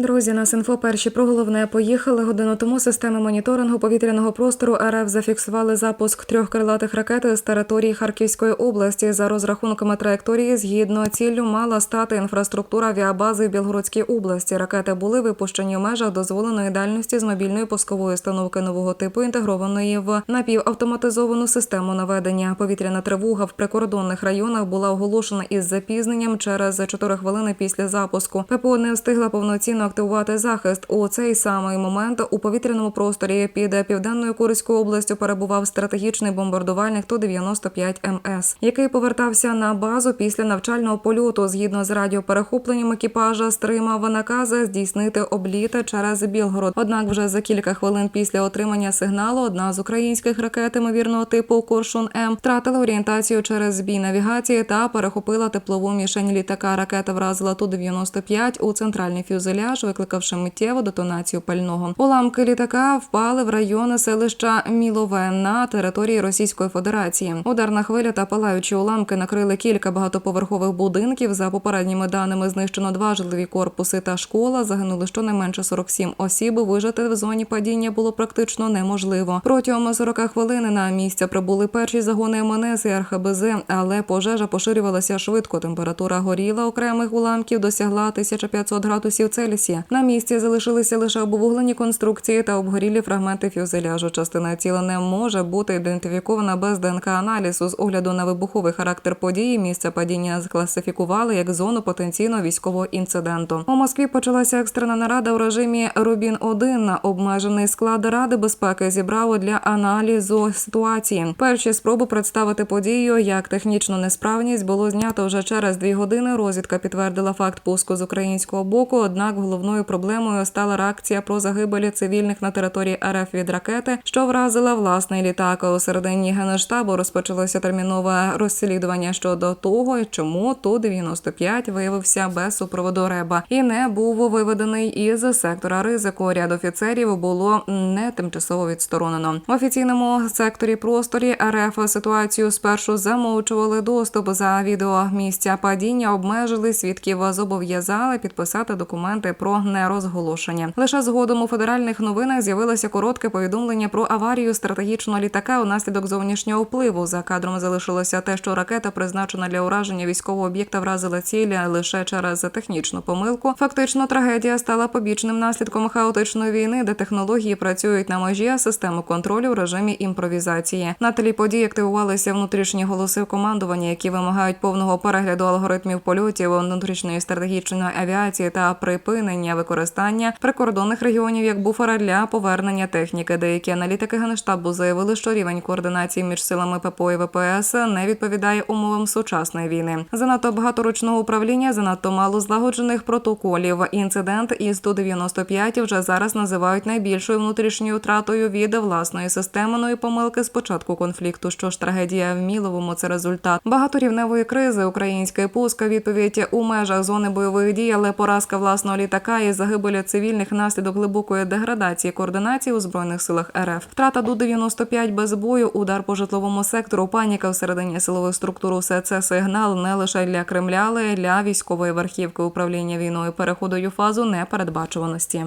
Друзі, нас інфо перші про головне поїхали. Годину тому системи моніторингу повітряного простору РФ зафіксували запуск трьох крилатих ракет з території Харківської області. За розрахунками траєкторії, згідно ціллю мала стати інфраструктура авіабази в Білгородській області. Ракети були випущені в межах дозволеної дальності з мобільної пускової установки нового типу, інтегрованої в напівавтоматизовану систему наведення. Повітряна тривога в прикордонних районах була оголошена із запізненням через 4 хвилини після запуску. ППО не встигла повноцінно активувати захист. У цей самий момент у повітряному просторі під південною Курською областю перебував стратегічний бомбардувальник Ту-95 МС, який повертався на базу після навчального польоту. Згідно з радіоперехопленням екіпажа, стримав накази здійснити обліт через Білгород. Однак, вже за кілька хвилин після отримання сигналу одна з українських ракет ймовірного типу Коршун М втратила орієнтацію через збій навігації та перехопила теплову мішень літака. Ракета вразила Ту-95 у центральний фюзеляж, викликавши миттєву детонацію пального. Уламки літака впали в район селища Мілове на території Російської Федерації. Ударна хвиля та палаючі уламки накрили кілька багатоповерхових будинків. За попередніми даними знищено два житлові корпуси та школа. Загинули щонайменше 47 осіб. Вижити в зоні падіння було практично неможливо. Протягом 40 хвилин на місце прибули перші загони МНС і РХБЗ, але пожежа поширювалася швидко. Температура горіла окремих уламків досягла 1500 градусів Цельсія. На місці залишилися лише обвуглені конструкції та обгорілі фрагменти фюзеляжу. Частина тіла не може бути ідентифікована без ДНК аналізу. З огляду на вибуховий характер події місце падіння класифікували як зону потенційного військового інциденту. У Москві почалася екстрена нарада у режимі Рубін 1 на обмежений склад ради безпеки зібрав для аналізу ситуації. Перші спроби представити подію як технічну несправність було знято вже через дві години. Розвідка підтвердила факт пуску з українського боку. Однак головною проблемою стала реакція про загибелі цивільних на території РФ від ракети, що вразила власний літак. У середині генштабу розпочалося термінове розслідування щодо того, чому ту 95 виявився без супроводу реба і не був виведений із сектора ризику. Ряд офіцерів було не тимчасово відсторонено. В офіційному секторі просторі РФ ситуацію спершу замовчували доступ за відео місця падіння, обмежили свідків, зобов'язали підписати документи про нерозголошення. Лише згодом у федеральних новинах з'явилося коротке повідомлення про аварію стратегічного літака унаслідок зовнішнього впливу. За кадром залишилося те, що ракета, призначена для ураження військового об'єкта, вразила цілі лише через технічну помилку. Фактично, трагедія стала побічним наслідком хаотичної війни, де технології працюють на межі а системи контролю в режимі імпровізації. На тлі подій активувалися внутрішні голоси командування, які вимагають повного перегляду алгоритмів польотів внутрішньої стратегічної авіації та припинення використання прикордонних регіонів як буфера для повернення техніки. Деякі аналітики генштабу заявили, що рівень координації між силами ППО і ВПС не відповідає умовам сучасної війни. Занадто багато ручного управління, занадто мало злагоджених протоколів. Інцидент із Ту-95 вже зараз називають найбільшою внутрішньою втратою від власної системної помилки з початку конфлікту. Що ж трагедія в Міловому це результат багаторівневої кризи. Український пуск відповідь у межах зони бойових дій, але поразка власного літака і загибелі цивільних наслідок глибокої деградації координації у збройних силах РФ. Втрата до 95 без бою, удар по житловому сектору, паніка всередині силових структур. Усе це сигнал не лише для Кремля, але й для військової верхівки управління війною переходу фазу непередбачуваності.